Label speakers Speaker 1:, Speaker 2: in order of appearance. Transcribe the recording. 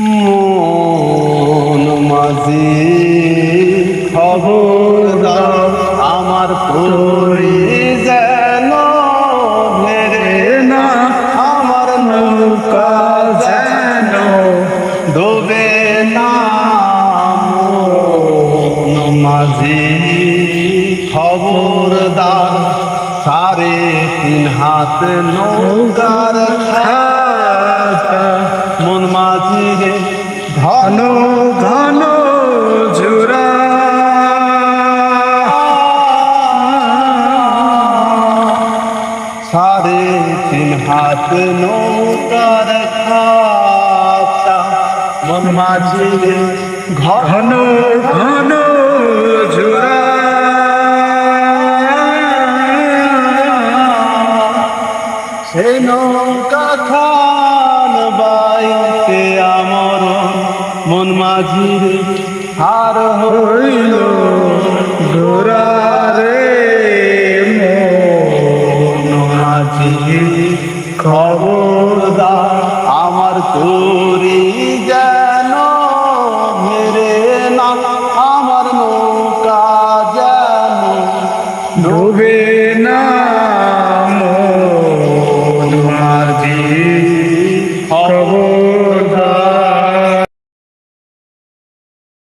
Speaker 1: মন মাঝি খবর দাও, আমার পরি যেন মেরে না, আমার নৌকা যেন ডোবে না। মন মাঝি খবরদার সাড়ে তিন হাত নৌকার রে ঘন
Speaker 2: ঘন জোড়া।
Speaker 1: সাড়ে তিন হাত নৌকার মন মাঝি ঘন
Speaker 2: ঘন জোড়া।
Speaker 1: সে নৌকা খান মন মাঝি আর হইল
Speaker 2: ডোরারে মন
Speaker 1: মাঝির
Speaker 2: খবরদা
Speaker 1: আমার তোরি যেন মেরে না, আমার নৌকা যেন ডুবে
Speaker 2: না, মন মাঝি
Speaker 1: খবর